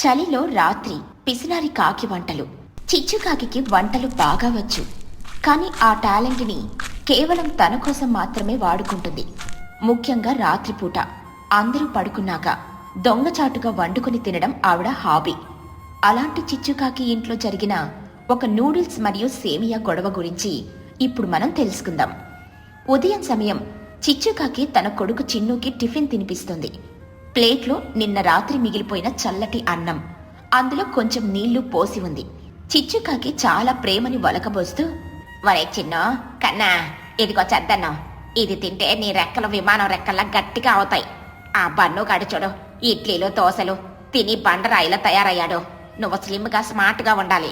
చలిలో రాత్రి పిసినారి కాకి వంటలు. చిచ్చుకాకి వంటలు బాగా వచ్చు. కానీ ఆ టాలెంట్ని కేవలం తన కోసం మాత్రమే వాడుకుంటుంది. ముఖ్యంగా రాత్రిపూట. అందరూ పడుకున్నాక దొంగచాటుగా వండుకొని తినడం ఆవిడ హాబీ. అలాంటి చిచ్చుకాకి ఇంట్లో జరిగిన ఒక నూడిల్స్ మరియు సేమియా గొడవ గురించి ఇప్పుడు మనం తెలుసుకుందాం. ఉదయం సమయం చిచ్చుకాకి తన కొడుకు చిన్నుకి టిఫిన్ తినిపిస్తుంది. ప్లేట్లో నిన్న రాత్రి మిగిలిపోయిన చల్లటి అన్నం. అందులో కొంచెం నీళ్ళు పోసి ఉంది. చిచ్చుకాకి చాలా ప్రేమని వలకబోస్తూ వరే చిన్నో కన్నా ఇదిగో చద్దన్నం. ఇది తింటే నీ రెక్కలు విమానం రెక్కల్లా గట్టిగా అవుతాయి. ఆ బన్ను గాడి ఇడ్లీలు దోశలు తిని బండరాయిలా తయారయ్యాడు. నువ్వు స్లిమ్గా స్మార్ట్గా ఉండాలి.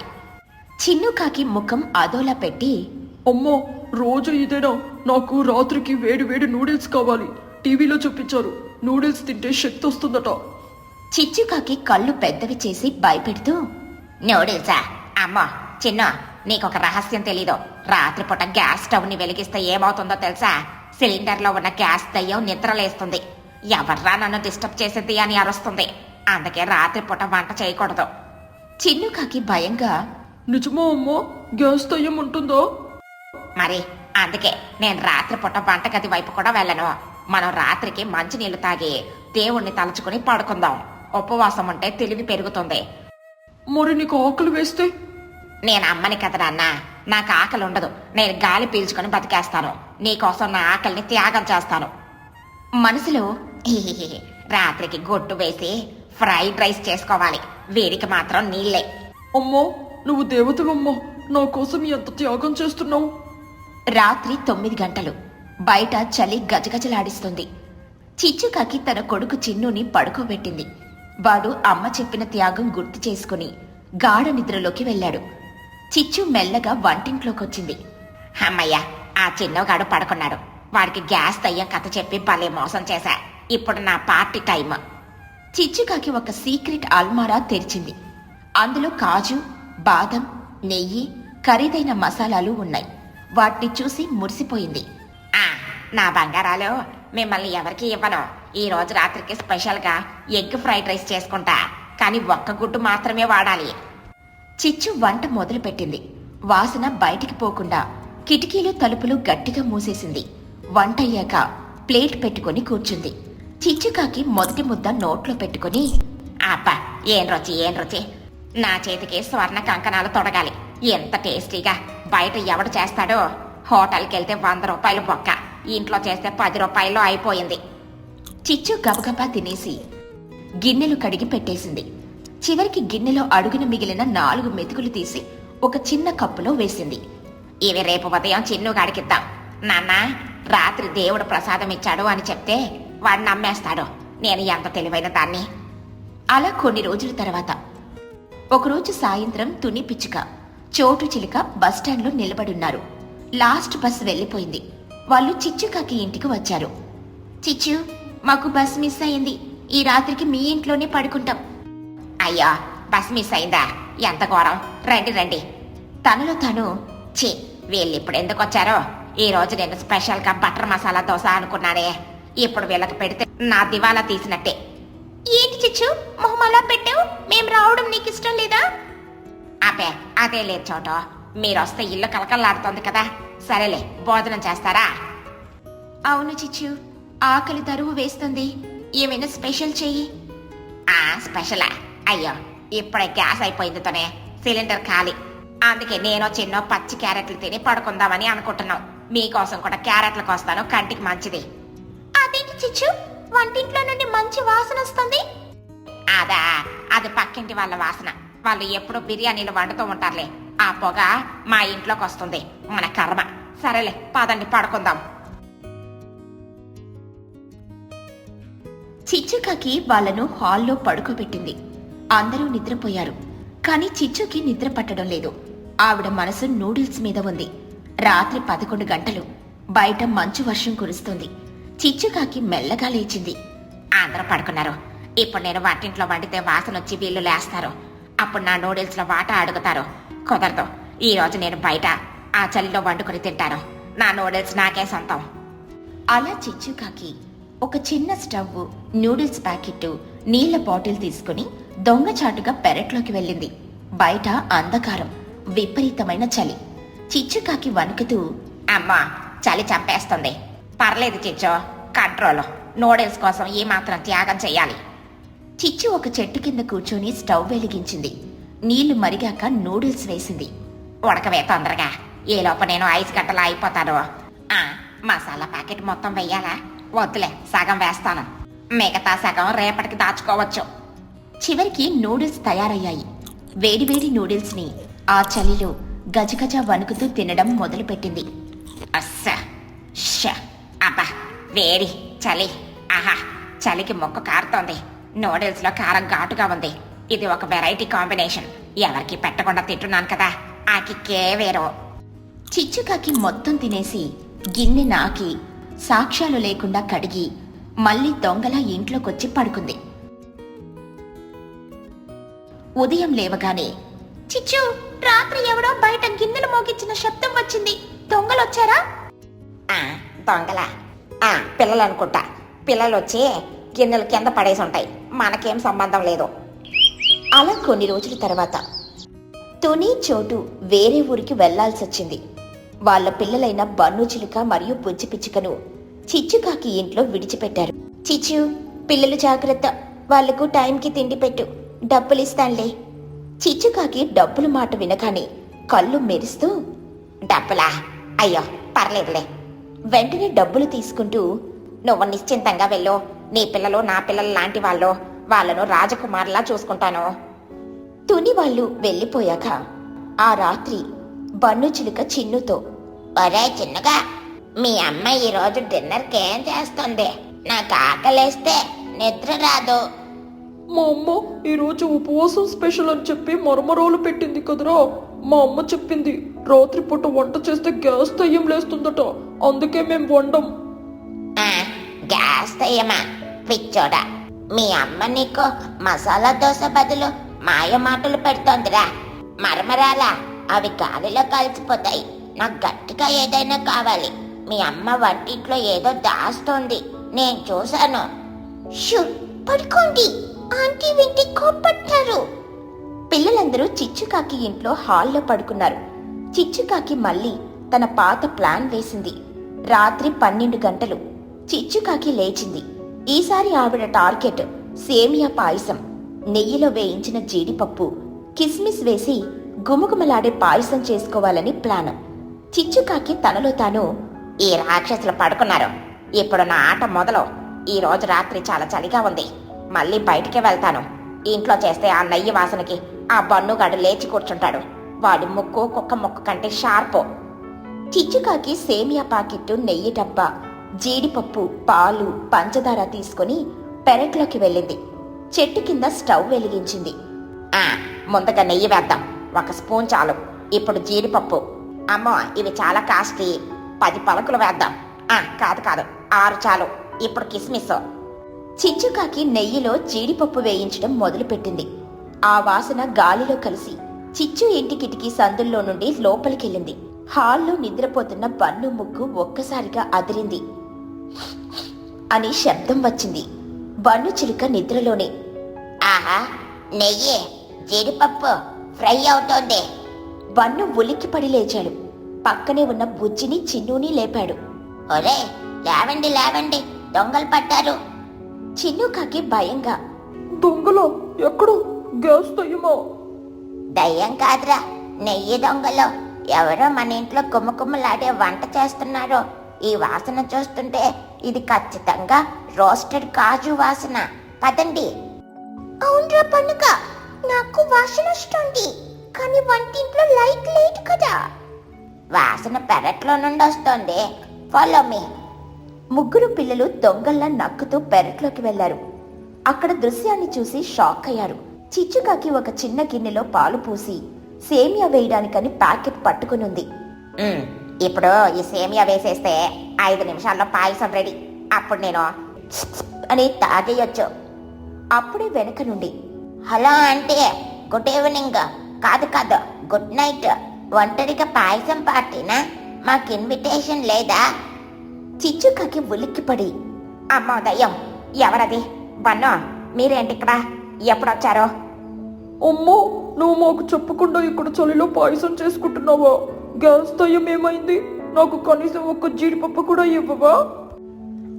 చిన్నుకాకి ముఖం అదోలా పెట్టి అమ్మో రోజు ఇదేనా? నాకు రాత్రికి వేడి వేడి నూడిల్స్ కావాలి. టీవీలో చూపించారు. నూడిల్స్ తింటే శక్తి వస్తుందట. చిచ్చుకాకి కళ్ళు పెద్దవి చేసి భయపెడుతూ నూడిల్సా? అమ్మా చిన్న నీకొక రహస్యం తెలీదు. రాత్రిపూట గ్యాస్ స్టవ్ని వెలిగిస్తే ఏమవుతుందో తెలుసా? సిలిండర్లో ఉన్న గ్యాస్ దయ్యం నిద్రలేస్తుంది. ఎవర్రా నన్ను డిస్టర్బ్ చేసేది అని అరుస్తుంది. అందుకే రాత్రిపూట వంట చేయకూడదు. చిన్నుకాకి భయంగా నిజమా అమ్మా గ్యాస్ దయ్యం ఉంటుందా? మరి అందుకే నేను రాత్రిపూట వంటగది వైపు కూడా వెళ్ళను. మనం రాత్రికి మంచినీళ్ళు తాగి దేవుణ్ణి తలుచుకుని పడుకుందాం. ఉపవాసం ఉంటే తెలివి పెరుగుతుంది. మరి నీకు ఆకలి వేస్తే? నేను అమ్మని కదా నాన్న నాకు ఆకలి ఉండదు. నేను గాలి పీల్చుకొని బతికేస్తాను. నీకోసం నా ఆకలిని త్యాగం చేస్తాను. మనసులో "హిహిహి, రాత్రికి గొట్టు వేసి ఫ్రైడ్ రైస్ చేసుకోవాలి. వీడికి మాత్రం నీళ్ళే. అమ్మా నువ్వు దేవతవమ్మా. నా కోసం ఎంత త్యాగం చేస్తున్నావు? రాత్రి తొమ్మిది గంటలు. బయట చలి గజగజలాడిస్తుంది. చిచ్చుకాకి తన కొడుకు చిన్నుని పడుకోబెట్టింది. వాడు అమ్మ చెప్పిన త్యాగం గుర్తు చేసుకుని గాఢ నిద్రలోకి వెళ్ళాడు. చిచ్చు మెల్లగా వంటింట్లోకొచ్చింది. అమ్మయ్య ఆ చిన్నగాడు పడుకున్నాడు. వాడికి గ్యాస్ దయ్యం కథ చెప్పి భలే మోసం చేశా. ఇప్పుడు నా పార్టీ టైం చిచ్చుకాకి ఒక సీక్రెట్ అల్మారా తెరిచింది. అందులో కాజు బాదం నెయ్యి ఖరీదైన మసాలాలు ఉన్నాయి. వాటిని చూసి మురిసిపోయింది. నా బంగారాలు మిమ్మల్ని ఎవరికి ఇవ్వను. ఈ రోజు రాత్రికి స్పెషల్గా ఎగ్ ఫ్రైడ్ రైస్ చేసుకుంటా. కానీ ఒక్క గుడ్డు మాత్రమే వాడాలి. చిచ్చు వంట మొదలుపెట్టింది. వాసన బయటికి పోకుండా కిటికీలు తలుపులు గట్టిగా మూసేసింది. వంట అయ్యాక ప్లేట్ పెట్టుకుని కూర్చుంది. చిచ్చుకాకి మొదటి ముద్ద నోట్లో పెట్టుకుని అబ్బా ఏం రుచి ఏం రుచి? నా చేతికి స్వర్ణ కంకణాలు తొడగాలి. ఎంత టేస్టీగా బయట ఎవడు చేస్తాడో హోటల్కి వెళ్తే వంద రూపాయలు బొక్క. ఇంట్లో చేస్తే పది రూపాయలు అయిపోయింది. చిచ్చు గబగబా తినేసి గిన్నెలు కడిగి పెట్టేసింది. చివరికి గిన్నెలో అడుగున మిగిలిన నాలుగు మెతుకులు తీసి ఒక చిన్న కప్పులో వేసింది. ఇవి రేపు ఉదయం చిన్ను గడికిద్దాం. నాన్న రాత్రి దేవుడు ప్రసాదం ఇచ్చాడు అని చెప్తే వాడు నమ్మేస్తాడు. నేను ఎంత తెలివైన దాన్ని. అలా కొన్ని రోజుల తర్వాత ఒకరోజు సాయంత్రం తుని పిచ్చుక చోటు చిలుక బస్టాండ్లో నిలబడున్నారు. లాస్ట్ బస్ వెళ్ళిపోయింది. వాళ్ళు చిచ్చుకాకి ఇంటికి వచ్చారు. చిచ్చు మాకు బస్ మిస్ అయింది. ఈ రాత్రికి మీ ఇంట్లోనే పడుకుంటాం. అయ్యా బస్ మిస్ అయిందా? ఎంత ఘోరం. రండి రండి. తనలో తను చే వీళ్ళు ఇప్పుడు ఎందుకు వచ్చారో? ఈ రోజు నేను స్పెషల్గా బటర్ మసాలా దోశ అనుకున్నానే. ఇప్పుడు వీళ్ళకి పెడితే నా దివాలా తీసినట్టే. ఏంటి చిచ్చు? మొహం అలా పెట్టావు? మేము రావడం నీకు ఇష్టం లేదా? అపే అదే లేదు చోట. మీరు వస్తే ఇల్లు కలకల్లాడుతోంది కదా. సరేలే భోజనం చేస్తారా? అవును చిచ్చు ఆకలి తరువు వేస్తుంది. ఏమైనా స్పెషల్ చెయ్యి? ఆ స్పెషలా? అయ్యో ఇప్పుడే గ్యాస్ అయిపోయింది తోనే. సిలిండర్ ఖాళీ. అందుకే నేను చిన్న పచ్చి క్యారెట్లు తిని పడుకుందామని అనుకుంటున్నాం. మీకోసం కూడా క్యారెట్లు కోస్తాను కంటికి మంచిది. అదేంటి చిచ్చు? వంటింట్లో నుండి మంచి వాసన వస్తుంది? అదా అది పక్కింటి వాళ్ళ వాసన. వాళ్ళు ఎప్పుడు బిర్యానీలు వండుతూ ఉంటారులే. ఆ పొగ మా ఇంట్లోకి వస్తుంది. మన కర్మ. సరేలే పదండి పడుకుందాం. చిచ్చుకాకి వాళ్ళను హాల్లో పడుకోబెట్టింది. అందరూ నిద్రపోయారు. కానీ చిచ్చుకి నిద్ర పట్టడం లేదు. ఆవిడ మనసు నూడిల్స్ మీద ఉంది. రాత్రి పదకొండు గంటలు. బయట మంచు వర్షం కురుస్తుంది. చిచ్చుకాకి మెల్లగా లేచింది. అందరూ పడుకున్నారు. ఇప్పుడు నేను వాటింట్లో వండితే వాసన వచ్చి వీళ్ళు లేస్తారు. అప్పుడు నా నూడిల్స్లో వాట అడుగుతారు. కుదరదు. ఈ రోజు నేను బయట ఆ చలిలో వండుకొని తింటాను. నా నూడిల్స్ నాకే సొంతం. అలా చిచ్చుకాకి ఒక చిన్న స్టవ్ నూడిల్స్ ప్యాకెట్ నీళ్ళ బాటిల్ తీసుకుని దొంగచాటుగా పెరట్లోకి వెళ్ళింది. బయట అంధకారం విపరీతమైన చలి. చిచ్చుకాకి వణుకుతూ అమ్మా చలి చంపేస్తుంది. పర్లేదు చిచ్చు కంట్రోల్. నూడిల్స్ కోసం ఏమాత్రం త్యాగం చేయాలి చిచ్చు ఒక చెట్టు కింద కూర్చొని స్టవ్ వెలిగించింది. నీళ్ళు మరిగాక నూడిల్స్ వేసింది. ఉడకవే తొందరగా. ఏ లోప నేను ఐదు గంటలు అయిపోతాను. ఆ, మసాలా ప్యాకెట్ మొత్తం వెయ్యాలా? వద్దులే సగం వేస్తాను. మిగతా సగం రేపటికి దాచుకోవచ్చు. చివరికి నూడిల్స్ తయారయ్యాయి. వేడివేడి నూడిల్స్ని ఆ చలిలో గజగజ వణుకుతూ తినడం మొదలుపెట్టింది. అస్స ష అబ్బా వేడి చలి ఆహా చలికి మొక్క కారుతోంది. నూడిల్స్లో కారం ఘాటుగా ఉంది. ఇది ఒక వెరైటీ కాంబినేషన్ ఎవరికి పెట్టకుండా తింటున్నాను కదా ఆ కిక్కే వేరు చిచ్చుకాకి మొత్తం తినేసి గిన్నె నాకి సాక్ష్యాలు లేకుండా కడిగి మళ్ళీ దొంగల ఇంట్లోకొచ్చి పడుకుంది. ఉదయం లేవగానే చిచ్చు రాత్రి ఎవడో బయట గిన్నెలు మోగించిన శబ్దం వచ్చింది. దొంగలొచ్చారా? దొంగల. పిల్లలు అనుకుంటా పిల్లలు వచ్చి గిన్నెలు కింద పడేసి ఉంటాయి మనకేం సంబంధం లేదు. అలా కొన్ని రోజుల తర్వాత తుని చోటు వేరే ఊరికి వెళ్ళాల్సి వచ్చింది. వాళ్ళ పిల్లలైన బన్ను చిలుక మరియు బుజ్జి పిచ్చుకను చిచ్చుకాకి ఇంట్లో విడిచిపెట్టారు. చిచ్చు పిల్లలు జాగ్రత్త. వాళ్ళకు టైంకి తిండి పెట్టు. డబ్బులిస్తానులే చిచ్చుకాకి డబ్బుల మాట వినగానే కళ్ళు మెరుస్తూ డబ్బులా? అయ్యో పర్లేదులే. వెంటనే డబ్బులు తీసుకుంటూ నువ్వు నిశ్చింతంగా వెళ్ళో. నీ పిల్లలు నా పిల్లలు లాంటి వాళ్ళు. వాళ్ళను రాజకుమారులా చూసుకుంటాను. తుని వాళ్ళు వెళ్ళిపోయాక ఆ రాత్రి బన్ను చిలుక చిన్నుతో ఒరే చిన్నగా మీ అమ్మ ఈ రోజు డిన్నర్కి ఏం చేస్తుంది? నాకు ఆకలేస్తే నిద్ర రాదు. మా అమ్మ ఈరోజు ఉపవాసం స్పెషల్ అని చెప్పి మరమరాలు పెట్టింది కదరా. మా అమ్మ చెప్పింది రాత్రిపూట వంట చేస్తే గ్యాస్ దయ్యం లేస్తుందట. అందుకే మేం వండం. గ్యాస్ దయ్యమా? పిచ్చోడా. మీ అమ్మ నీకు మసాలా దోశ బదులు మాయ మాటలు పెడుతోందిరా. మరమరాలా అవి గాలిలో కలిసిపోతాయి నాకు గట్టిగా ఏదైనా కావాలి. మీ అమ్మ వంటింట్లో ఏదో దాస్తోంది. నేను చూశాను. షూ పడుకోండి. ఆంటీ వింటి కోప్పట్టారు పిల్లలందరూ చిచ్చుకాకి ఇంట్లో హాల్లో పడుకున్నారు. చిచ్చుకాకి మళ్ళీ తన పాత ప్లాన్ వేసింది. రాత్రి పన్నెండు గంటలు చిచ్చుకాకి లేచింది. ఈసారి ఆవిడ టార్గెట్ సేమియా పాయసం. నెయ్యిలో వేయించిన జీడిపప్పు. కిస్మిస్ వేసి గుమగుమలాడే పాయసం చేసుకోవాలని ప్లాన్. చిచ్చుకాకి తనలో తాను ఈ రాక్షసులు పడుకున్నారు. ఇప్పుడు నా ఆట మొదలు. ఈ రోజు రాత్రి చాలా చలిగా ఉంది. మళ్ళీ బయటికి వెళ్తాను. ఇంట్లో చేస్తే ఆ నెయ్యి వాసనకి ఆ బన్నుగాడు లేచి కూర్చుంటాడు. వాడి ముక్కు కుక్క ముక్కు కంటే షార్పు. చిచ్చుకాకి సేమియా పాకెట్టు నెయ్యి డబ్బా. జీడిపప్పు పాలు పంచదార తీసుకుని పెరట్లోకి వెళ్ళింది. చెట్టు కింద స్టవ్ వెలిగించింది. ఆ ముందుగా నెయ్యి వేద్దాం. ఒక స్పూన్ చాలు. ఇప్పుడు జీడిపప్పు. అమ్మో ఇవి చాలా కాస్ట్లీ. పది పలకులు వేద్దాం. ఆ కాదు కాదు. ఆరు చాలు. ఇప్పుడు కిస్మిస్. చిచ్చుకాకి నెయ్యిలో జీడిపప్పు వేయించడం మొదలుపెట్టింది. ఆ వాసన గాలిలో కలిసి చిచ్చు ఇంటి కిటికీ సందుల్లో నుండి లోపలికెళ్ళింది. హాల్లో నిద్రపోతున్న బన్ను ముగ్గు ఒక్కసారిగా అదిరింది. అని శబ్దం వచ్చింది. బన్ను చిలుక నిద్రలోనే. ఆహా నెయ్యి జీడిపప్పు ఫ్రై అవుతోంది. బన్ను ఉలిక్కిపడి లేచాడు. పక్కనే ఉన్న బుజ్జిని చిన్నుని లేపాడు. ఒరే లేవండి లేవండి దొంగలు పట్టారు. చిన్నుకాకి భయంగా దొంగలో ఎక్కడు? గ్యాస్ దయ్యమా? దయ్యం కాదురా నెయ్యి దొంగలు. ఎవరో మన ఇంట్లో కుమ్మకుమ్మలాడే వంట చేస్తున్నారో. ఈ వాసన చూస్తుంటే ఇది ఖచ్చితంగా రోస్టెడ్ కాజు వాసన. పదండి. అవునరా పండుగ నాకు వాసన వస్తుంది. కానీ వంటింట్లో లైట్ లేదు కదా. వాసన పెరట్లో నుండి వస్తుంది. ఫాలో మీ ముగ్గురు పిల్లలు దొంగల్లా నక్కుతూ పెరట్లోకి వెళ్ళారు అక్కడ దృశ్యాన్ని చూసి షాక్ అయ్యారు. చిచ్చుకాకి ఒక చిన్న గిన్నెలో పాలు పూసి సేమియా వేయడానికని ప్యాకెట్ పట్టుకునుంది. ఇప్పుడు ఈ సేమియా వేసేస్తే ఐదు నిమిషాల్లో పాయసం రెడీ. అప్పుడు నేను అని తాగేయొచ్చు. అప్పుడే వెనుక నుండి హలో అంటే గుడ్ ఈవినింగ్. కాదు కాదు గుడ్ నైట్. ఒంటరిగా పాయసం పార్టీనా? మాకు ఇన్విటేషన్ లేదా? చిచ్చుకకి ఉలిక్కిపడి అమ్మో ఉదయం ఎవరది? బన్నో మీరేంటి ఇక్కడ? ఎప్పుడొచ్చారో? అమ్మో నువ్వు మాకు చెప్పకుండా ఇక్కడ చలిలో పాయసం చేసుకుంటున్నావా? గ్యాస్ దయ్యం ఏమైంది? నాకు కనీసం ఒక్క జీడిపప్పు కూడా ఇవ్వవా?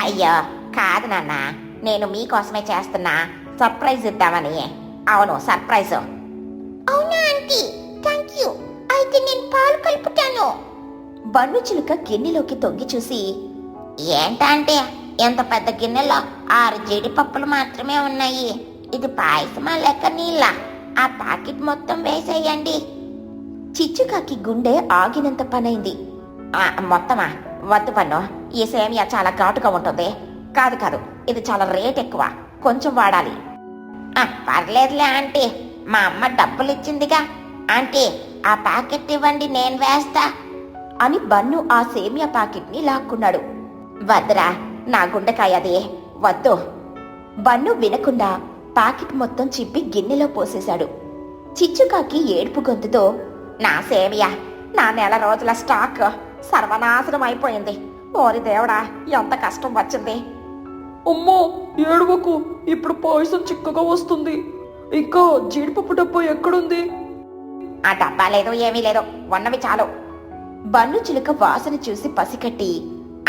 అయ్యో కాదు నాన్న. నేను మీకోసమే చేస్తున్నా. సర్ప్రైజ్ ఇద్దామని. అవును సర్ప్రైజ్. అవునా ఆంటీ? Thank you. అయితే నేను పాలు కలుపుతాను. బన్ను చిలుక గిన్నెలోకి తొంగి చూసి ఏంటంటే? ఎంత పెద్ద గిన్నెలో ఆరు జీడిపప్పులు మాత్రమే ఉన్నాయి. ఇది పాయసమా లేక నీళ్ళ? ఆ ప్యాకెట్ మొత్తం వేసేయండి. చిచ్చుకాకి గుండె ఆగినంత పనైంది. మొత్తమా? వద్దు పన్ను. ఈ సేమియా చాలా ఘాటుగా ఉంటుంది. కాదు కాదు. ఇది చాలా రేట్ ఎక్కువ. కొంచెం వాడాలి. ఆ, పర్లేదులే ఆంటీ. మా అమ్మ డబ్బులు ఇచ్చిందిగా ఆంటీ ఆ ప్యాకెట్ ఇవ్వండి నేను వేస్తా. అని బన్ను ఆ సేమియా ప్యాకెట్ని లాక్కున్నాడు. వద్దురా నా గుండెకాయ అది. వద్దు. బన్ను వినకుండా ప్యాకెట్ మొత్తం చిప్పి గిన్నెలో పోసేశాడు. చిచ్చుకాకి ఏడుపు గొంతుతో నా సేమియా నా నెల రోజుల స్టాక్ సర్వనాశనం అయిపోయింది ఓరి దేవుడా ఎంత కష్టం వచ్చింది. అమ్మో ఏడవకు ఇప్పుడు పాయసం చిక్కగా వస్తుంది. ఇంకా జీడిపప్పు డబ్బా ఎక్కడుంది? ఆ డబ్బా లేదు ఏమీ లేదు ఉన్నవి చాలు. బన్ను చిలుక వాసన చూసి పసికట్టి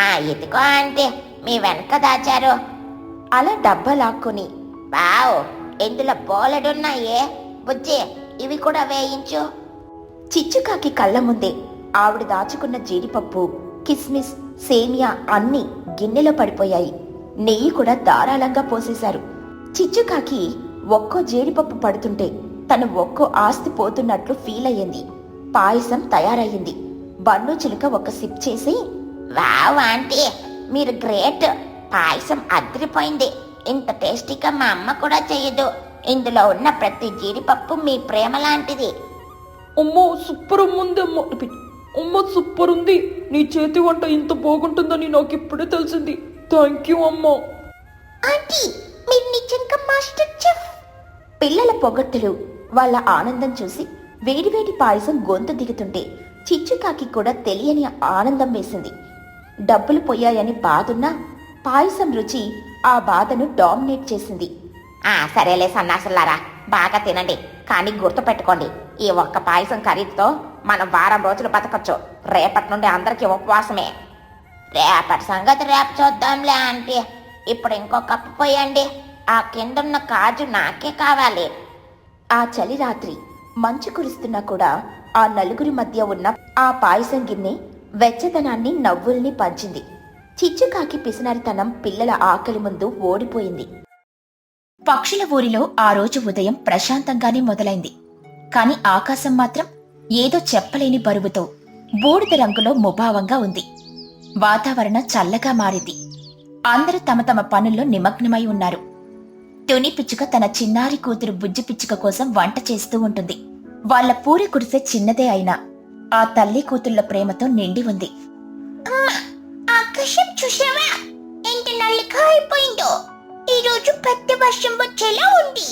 ఆ ఇదిగో అంటే మీ వెనక దాచారు. అలా డబ్బా లాక్కొని వావ్ ఇందులో బోలెడున్నాయే బుజ్జి ఇవి కూడా వేయించు. చిచ్చుకాకి కళ్ళ ముందే ఆవిడ దాచుకున్న జీడిపప్పు కిస్మిస్ సేమియా అన్నీ గిన్నెలో పడిపోయాయి. నెయ్యి కూడా ధారాళంగా పోసేశారు. చిచ్చుకాకి ఒక్కో జీడిపప్పు పడుతుంటే తను ఒక్కో ఆస్తి పోతున్నట్లు ఫీల్ అయ్యింది. పాయసం తయారయ్యింది. బన్ను చిలుక ఒక సిప్ చేసి వావ్ ఆంటీ మీరు గ్రేట్. పాయసం అదిరిపోయింది. ఇంత టేస్టీగా మా అమ్మ కూడా చేయదు. ఇందులో ఉన్న ప్రతి జీడిపప్పు మీ ప్రేమ లాంటిది. అమ్మో సూపర్ ఉంది అమ్మో. అమ్మ సూపర్ ఉంది. నీ చేతి వంట ఇంత బాగుంటుందని నాకు ఇప్పుడే తెలిసింది. థ్యాంక్ యూ అమ్మో. ఆంటీ మీరు నిజంగా మాస్టర్ చెఫ్? పిల్లల పొగట్టులు వాళ్ళ ఆనందం చూసి వేడివేడి పాయసం గొంతు దిగుతుంటే చిచ్చుకాకి కూడా తెలియని ఆనందం వేసింది. డబ్బులు పోయాయని బాధున్నా పాయసం రుచి ఆ బాధను డామినేట్ చేసింది. ఆ సరేలే సన్నాసులారా. బాగా తినండి. కానీ గుర్తుపెట్టుకోండి ఈ ఒక్క పాయసం ఖరీదుతో మనం వారం రోజులు బతకచ్చు. రేపటి నుండి అందరికీ ఉపవాసమే. రేపటి సంగతి రేపు చూద్దాంలే ఆంటీ. ఇప్పుడు ఇంకో కప్పు పోయండి. ఆ కిందున్న కాజు నాకే కావాలి. ఆ చలి రాత్రి మంచు కురుస్తున్నా కూడా ఆ నలుగురి మధ్య ఉన్న ఆ పాయసం గిన్నె వెచ్చదనాన్ని నవ్వుల్ని పంచింది. చిచ్చుకాకి పిసినారితనం పిల్లల ఆకలి ముందు ఓడిపోయింది. పక్షుల ఊరిలో ఆ రోజు ఉదయం ప్రశాంతంగానే మొదలైంది. కాని ఆకాశం మాత్రం ఏదో చెప్పలేని బరువుతో బూడిద రంగులో ముభావంగా ఉంది. వాతావరణం చల్లగా మారింది. అందరూ తమ తమ పనుల్లో నిమగ్నమై ఉన్నారు. తుని పిచ్చుక తన చిన్నారి కూతురు బుజ్జి పిచ్చుక కోసం వంట చేస్తూ ఉంటుంది. వాళ్ళ పూరి కురిసే చిన్నదే అయినా ఆ తల్లి కూతుళ్ళ ప్రేమతో నిండి ఉంది. ఆకాశం చూసావా ఎంత అయిపోయిందో. ఈరోజు పెద్ద వర్షం వచ్చేలా ఉంది.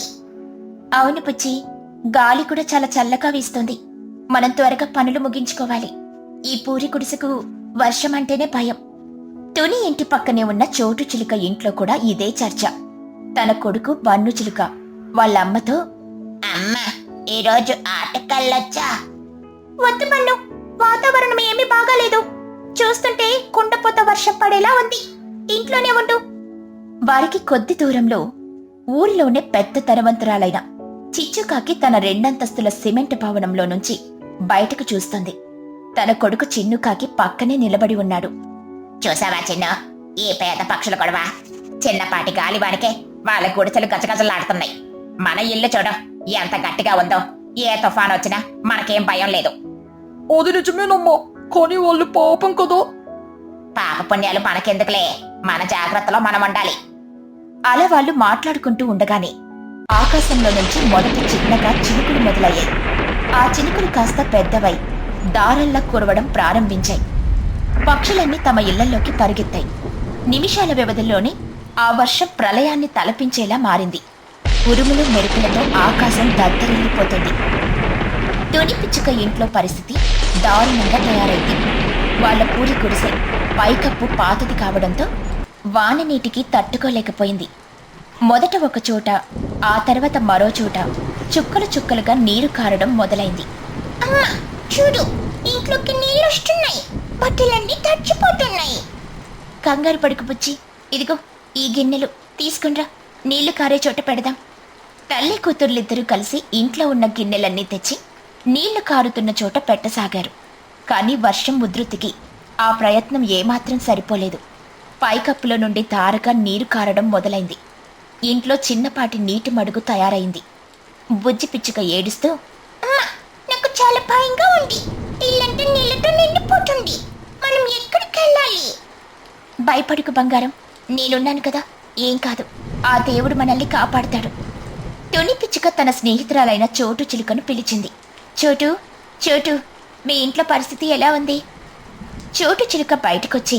అవును పుచ్చి గాలి కూడా చాలా చల్లగా వీస్తుంది. మనం త్వరగా పనులు ముగించుకోవాలి. ఈ పూరి గుడిసెకు వర్షం అంటేనే భయం. తుని ఇంటి పక్కనే ఉన్న చోటు చిలుక ఇంట్లో కూడా ఇదే చర్చ. తన కొడుకు బన్ను చిలుక. వాళ్ళ అమ్మతో అమ్మా ఈరోజు ఆటకల్లొచ్చా? వద్దు మన్ను వాతావరణం ఏమీ బాగాలేదు. చూస్తుంటే కుండపోత వర్షం పడేలా ఉంది. ఇంట్లోనే ఉండు. వారికి కొద్ది దూరంలో ఊరిలోనే పెద్ద ధనవంతురాలైన చిచ్చుకాకి తన రెండంతస్తుల సిమెంట్ భవనంలో నుంచి బయటకు చూస్తుంది. తన కొడుకు చిన్నుకాకి పక్కనే నిలబడి ఉన్నాడు. చూసావా చిన్న? ఈ పేద పక్షుల గొడవ. చిన్నపాటి గాలివానికే వాళ్ళ గుడిసెలు గజగజలాడుతున్నాయి. మన ఇల్లు చూడ ఎంత గట్టిగా ఉందో. ఏ తుఫాన్ వచ్చినా మనకేం భయం లేదు. అది నిజమేనమ్మా. కానీ వాళ్ళు పాపం కదా. పాప పుణ్యాలు మనకెందుకులే? మన జాగ్రత్తలో మనం ఉండాలి అలా వాళ్ళు మాట్లాడుకుంటూ ఉండగానే ఆకాశంలో నుంచి మొదట చిన్నగా చినుకులు మొదలయ్యాయి. ఆ చినుకులు కాస్త పెద్దవై దారల్లా కురవడం ప్రారంభించాయి. పక్షులన్నీ తమ ఇళ్ళలోకి పరిగెత్తాయి. నిమిషాల వ్యవధిలోనే ఆ వర్షం ప్రళయాన్ని తలపించేలా మారింది. ఉరుములు మెరుపులతో ఆకాశం దద్దరిల్లిపోతుంది. తుని పిచ్చుక ఇంట్లో పరిస్థితి దారుణంగా తయారైంది. వాళ్ళ పూరి గుడిసె పైకప్పు పాతది కావడంతో వాన నీటికి తట్టుకోలేకపోయింది. మొదట ఒక చోట ఆ తర్వాత మరో చోట చుక్కలు చుక్కలుగా నీరు కారడం మొదలైంది. అమ్మా చూడు ఇంట్లోకి నీళ్ళు వస్తున్నాయి బట్టలన్నీ తడిచిపోతున్నాయి. కంగారు పడుకు బుజ్జి. ఇదిగో ఈ గిన్నెలు. తీసుకునిరా నీళ్ళు కారే చోట పెడదాం. తల్లి కూతుర్లిద్దరూ కలిసి ఇంట్లో ఉన్న గిన్నెలన్నీ తెచ్చి నీళ్ళు కారుతున్న చోట పెట్టసాగారు. కానీ వర్షం ఉధృతికి ఆ ప్రయత్నం ఏమాత్రం సరిపోలేదు. పైకప్పులో నుండి తారగా నీరు కారడం మొదలైంది. ఇంట్లో చిన్నపాటి నీటి మడుగు తయారైంది. బుజ్జి పిచ్చుక ఏడుస్తూ నాకు చాలా భయంగా ఉంది. ఇల్లంతా నీళ్ళతో నిండిపోతుంది. మనం ఎక్కడికి వెళ్ళాలి భయపడుకు బంగారం. నేనున్నాను కదా. ఏం కాదు. ఆ దేవుడు మనల్ని కాపాడతాడు. తుని పిచ్చుక తన స్నేహితురాలైన చోటు చిలుకను పిలిచింది. చోటు చోటు మీ ఇంట్లో పరిస్థితి ఎలా ఉంది? చోటు చిలుక బయటకొచ్చి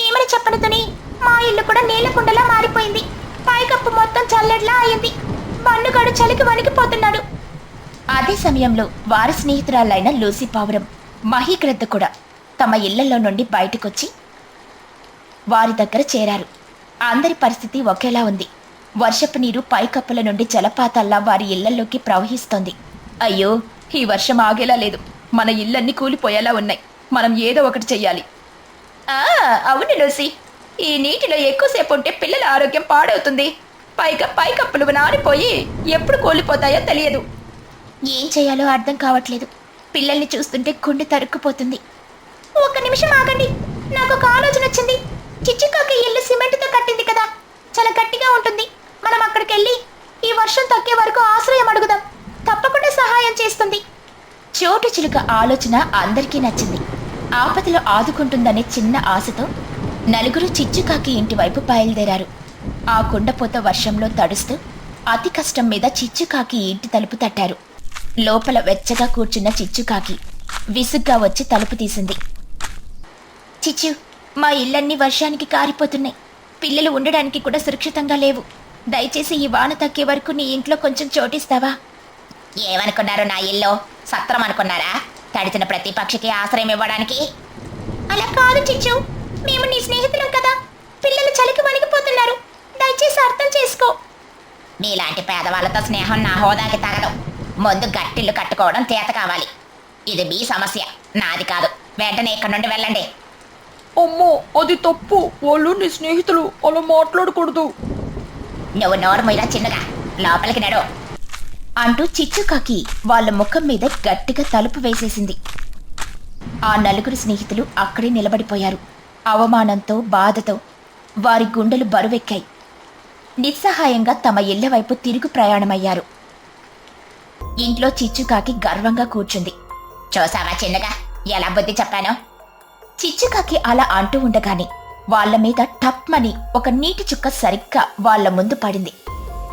ఏమని చెప్పనుతుని మా ఇల్లు కూడా నీళ్ళ కుండలా మారిపోయింది. పైకప్పు మొత్తం చల్లెడ్లా అయింది. బన్నుగాడు చలికి వణికిపోతున్నాడు. అదే సమయంలో వారి స్నేహితురాలైన లూసీ పావురం మహీగ్రద్ద కూడా తమ ఇళ్ళలో నుండి బయటకొచ్చి వారి దగ్గర చేరారు. అందరి పరిస్థితి ఒకేలా ఉంది. వర్షపు నీరు పైకప్పుల నుండి జలపాతాల్లా వారి ఇళ్ళలోకి ప్రవహిస్తోంది. అయ్యో ఈ వర్షం ఆగేలా లేదు. మన ఇళ్ళన్నీ కూలిపోయేలా ఉన్నాయి. మనం ఏదో ఒకటి చెయ్యాలి. అవును లూసి. ఈ నీటిలో ఎక్కువసేపు ఉంటే పిల్లల ఆరోగ్యం పాడవుతుంది. పైగా పైకప్పులు నానిపోయి ఎప్పుడు కూలిపోతాయో తెలియదు. ఏం చేయాలో అర్థం కావట్లేదు. పిల్లల్ని చూస్తుంటే గుండె తరుక్కుపోతుంది. ఒక నిమిషం ఆగండి. నాకు ఒక ఆలోచన వచ్చింది. చిచ్చికాకి ఇల్లు సిమెంట్తో కట్టింది కదా. చాలా గట్టిగా ఉంటుంది. మనం అక్కడికి వెళ్ళి ఈ వర్షం తగ్గే వరకు ఆశ్రయం అడుగుదాం. తప్పకుండా సహాయం చేస్తుంది. చోటు చిలుక ఆలోచన అందరికీ నచ్చింది. ఆపదలో ఆదుకుంటుందనే చిన్న ఆశతో నలుగురు చిచ్చుకాకి ఇంటి వైపు బయలుదేరారు. ఆ కుండపోత వర్షంలో తడుస్తూ అతి కష్టం మీద చిచ్చుకాకి ఇంటి తలుపు తట్టారు. లోపల వెచ్చగా కూర్చున్న చిచ్చుకాకి విసుగ్గా వచ్చి తలుపు తీసింది. చిచ్చు మా ఇళ్ళన్నీ వర్షానికి కారిపోతున్నాయి. పిల్లలు ఉండడానికి కూడా సురక్షితంగా లేవు. దయచేసి ఈ వాన తగ్గే వరకు నీ ఇంట్లో కొంచెం చోటిస్తావా? ఏమనుకున్నారు నా ఇల్లు? సత్రం అనుకున్నారా? తడిచిన ప్రతి పక్షికి ఆశ్రయం ఇవ్వడానికి. అలా కాదు చిచ్చు. మేము నీ స్నేహితులం కదా. పిల్లలు చలికి వణికిపోతున్నారు. దయచేసి అర్థం చేసుకో. నీలాంటి పేదవాళ్ళతో స్నేహం నా హోదాకి తగదు. ముందు గట్టిల్లు కట్టుకోవడం చేత కావాలి. ఇది మీ సమస్య. నాది కాదు. వెంటనే ఇక్కడి నుండి వెళ్ళండి. అమ్మో అది తప్పు. వాళ్ళు నీ స్నేహితులు. అలా మాట్లాడకూడదు. నువ్వు నోరు మొయ్యరా చిన్నగా. లోపలికి నడు. అంటూ చిచ్చుకాకి వాళ్ళ ముఖం మీద గట్టిగా తలుపు వేసేసింది. ఆ నలుగురు స్నేహితులు అక్కడే నిలబడిపోయారు. అవమానంతో బాధతో వారి గుండెలు బరువెక్కాయి. నిస్సహాయంగా తమ ఇళ్ళ వైపు తిరుగు ప్రయాణమయ్యారు. ఇంట్లో చిచ్చుకాకి గర్వంగా కూర్చుంది. చూసావా చిన్నగా? ఎలా బుద్ధి చెప్పాను? చిచ్చుకాకి అలా అంటూ ఉండగానే వాళ్ళ మీద టప్మని ఒక నీటి చుక్క సరిగ్గా వాళ్ళ ముందు పడింది.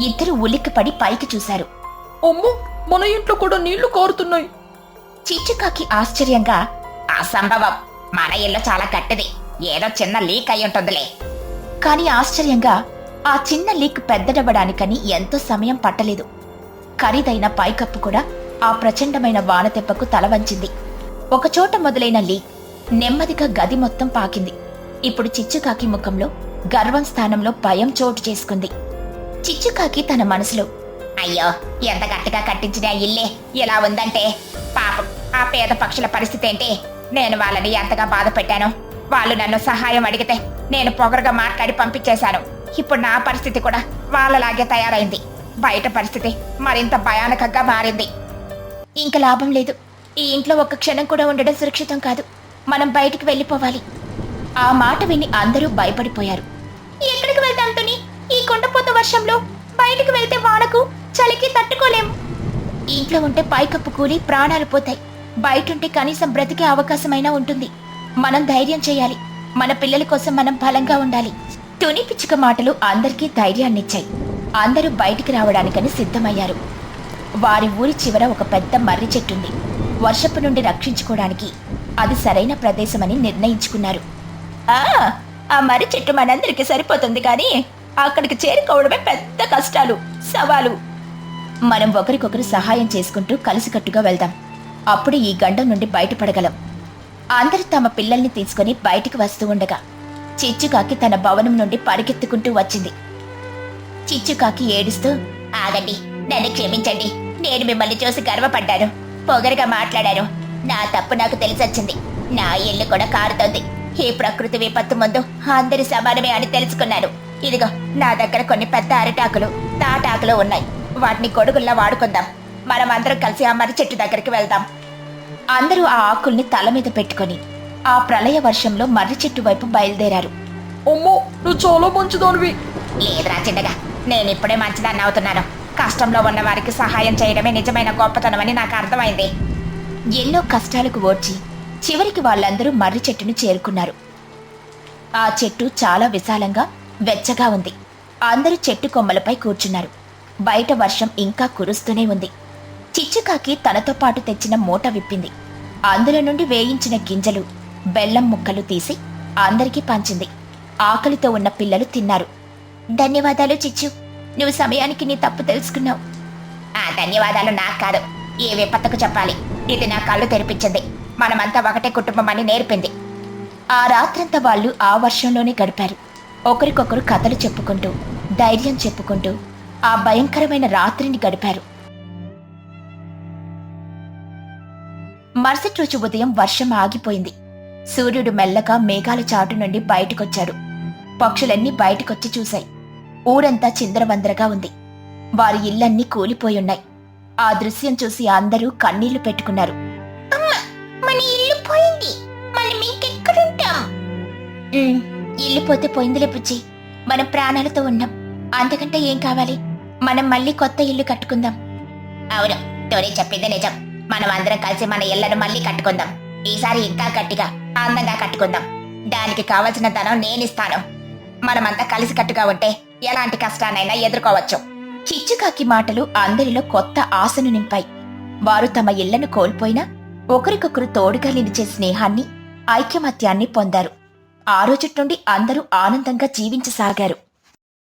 ఇద్దరు ఉలిక్కిపడి పైకి చూశారు. అమ్మో మన ఇంట్లో కూడా నీళ్ళు కారుతున్నాయి. చిచ్చుకాకి ఆశ్చర్యంగా అసంభవం మన ఇల్లు చాలా గట్టిది. ఏదో చిన్న లీక్ అయి ఉంటుందిలే. కానీ ఆశ్చర్యంగా ఆ చిన్న లీక్ పెద్దడవ్వడానికని ఎంతో సమయం పట్టలేదు. ఖరీదైన పైకప్పు కూడా ఆ ప్రచండమైన వానతెప్పకు తల వంచింది ఒకచోట మొదలైన లీక్ నెమ్మదిగా గది మొత్తం పాకింది. ఇప్పుడు చిచ్చుకాకి ముఖంలో గర్వం స్థానంలో భయం చోటు చేసుకుంది. చిచ్చుకాకి తన మనసులో అయ్యో ఎంత గట్టిగా కట్టించిన ఇల్లే? ఇలా ఉందంటే పాపం ఆ పేద పక్షుల పరిస్థితి ఏంటి? నేను వాళ్ళని ఎంతగా బాధ పెట్టాను వాళ్ళు నన్ను సహాయం అడిగితే నేను పొగరుగా మాట్లాడి పంపించేశాను. ఇప్పుడు నా పరిస్థితి కూడా వాళ్ళలాగే తయారైంది. బయట పరిస్థితి మరింత భయానకంగా మారింది. ఇంక లాభం లేదు. ఈ ఇంట్లో ఒక్క క్షణం కూడా ఉండడం సురక్షితం కాదు. మనం బయటికి వెళ్ళిపోవాలి. ఆ మాట విని అందరూ భయపడిపోయారు. ఎక్కడికి వెళ్తాం తుని? ఈ కొండపోత వర్షంలో బయటకు వెళ్తే వానకు చలికి తట్టుకోలేము. ఇంట్లో ఉంటే పైకప్పు కూలి ప్రాణాలు పోతాయి. బయటుంటే కనీసం బ్రతికే అవకాశమైనా ఉంటుంది. మనం ధైర్యం చేయాలి. మన పిల్లల కోసం మనం బలంగా ఉండాలి. తుని పిచ్చుక మాటలు అందరికీ ధైర్యాన్నిచ్చాయి. అందరూ బయటికి రావడానికని సిద్ధమయ్యారు. వారి ఊరి చివర ఒక పెద్ద మర్రి చెట్టుంది. వర్షపు నుండి రక్షించుకోవడానికి అది సరైన ప్రదేశమని నిర్ణయించుకున్నారు. ఆ మర్రి చెట్టు మనందరికీ సరిపోతుంది కానీ అక్కడికి చేరుకోవడమే పెద్ద కష్టాలు సవాలు. మనం ఒకరికొకరు సహాయం చేసుకుంటూ కలిసికట్టుగా వెళ్దాం. అప్పుడు ఈ గండం నుండి బయటపడగలం. అందరూ తమ పిల్లల్ని తీసుకుని బయటికి వస్తూ ఉండగా చిచ్చుకాకి తన భవనం నుండి పరిగెత్తుకుంటూ వచ్చింది. చిచ్చుకాకి ఏడుస్తూ ఆగండి నన్ను క్షమించండి. నేను మిమ్మల్ని చూసి గర్వపడ్డాను. పొగరుగా మాట్లాడాను. నా తప్పు నాకు తెలిసొచ్చింది. నా ఇల్లు కూడా కారుతోంది. ఈ ప్రకృతి విపత్తు ముందు అందరి సమానమే అని తెలుసుకున్నాను. ఇదిగో నా దగ్గర కొన్ని పెద్ద అరిటాకులు తాటాకులు ఉన్నాయి. వాటిని గొడుగుల్లా వాడుకుందాం. మనం అందరం కలిసి ఆ మర్రి చెట్టు దగ్గరికి వెళ్దాం. అందరూ ఆ ఆకుల్ని తల మీద పెట్టుకొని ఆ ప్రళయ వర్షంలో మర్రి చెట్టు వైపు బయలుదేరారు. అమ్మో నువ్వు చాలా మంచిదానివి. లేదురా చిన్నగా నేను ఇప్పుడే మంచిదాన్ని అవుతున్నాను. కష్టంలో ఉన్న వారికి సహాయం చేయడమే నిజమైన గొప్పతనమని నాకు అర్థమైంది. ఎన్నో కష్టాలకు ఓడ్చి చివరికి వాళ్ళందరూ మర్రి చెట్టును చేరుకున్నారు. ఆ చెట్టు చాలా విశాలంగా వెచ్చగా ఉంది. అందరూ చెట్టు కొమ్మలపై కూర్చున్నారు. బయట వర్షం ఇంకా కురుస్తూనే ఉంది. చిచ్చుకాకి తనతో పాటు తెచ్చిన మూట విప్పింది. అందులో నుండి వేయించిన గింజలు బెల్లం ముక్కలు తీసి అందరికీ పంచింది. ఆకలితో ఉన్న పిల్లలు తిన్నారు. ధన్యవాదాలు చిచ్చు. నువ్వు సమయానికి నీ తప్పు తెలుసుకున్నావు. ఆ ధన్యవాదాలు నాకు కాదు. ఈ విపత్తుకు చెప్పాలి. ఇది నా కళ్ళు తెరిపించింది. మనమంతా ఒకటే కుటుంబం అని నేర్పింది. ఆ రాత్రంతా వాళ్ళు ఆ వర్షంలోనే గడిపారు. ఒకరికొకరు కథలు చెప్పుకుంటూ ధైర్యం చెప్పుకుంటూ ఆ భయంకరమైన రాత్రిని గడిపారు. మరుసటి రోజు ఉదయం వర్షం ఆగిపోయింది. సూర్యుడు మెల్లగా మేఘాల చాటు నుండి బయటకొచ్చాడు. పక్షులన్నీ బయటకొచ్చి చూశాయి. ఊరంతా చిందరవందరగా ఉంది. వారి ఇళ్ళన్నీ కూలిపోయున్నాయి. ఆ దృశ్యం చూసి అందరూ కన్నీళ్ళు పెట్టుకున్నారు. మన ఇల్లు పోయింది. మనం ఇంకెక్కడుంటాం? ఇల్లు పోతే పోయిందిలే బుజ్జి. మనం ప్రాణాలతో ఉన్నాం. అంతకంటే ఏం కావాలి? మనం మళ్ళీ కొత్త ఇల్లు కట్టుకుందాం. అవును తోనే చెప్పింది నిజం. మనం అందరం కలిసి మన ఇళ్ళను మళ్ళీ కట్టుకుందాం. ఈసారి ఇంకా గట్టిగా అందంగా కట్టుకుందాం. దానికి కావలసిన ధనం నేనిస్తాను. మనమంతా కలిసి కట్టుగా ఉంటే ఎలాంటి కష్టానైనా ఎదుర్కోవచ్చు. చిచ్చుకాకి మాటలు అందరిలో కొత్త ఆశను నింపాయి. వారు తమ ఇళ్ళను కోల్పోయినా ఒకరికొకరు తోడుగా నిలిచే స్నేహాన్ని ఐక్యమత్యాన్ని పొందారు. ఆ రోజు నుండి అందరూ ఆనందంగా జీవించసాగారు.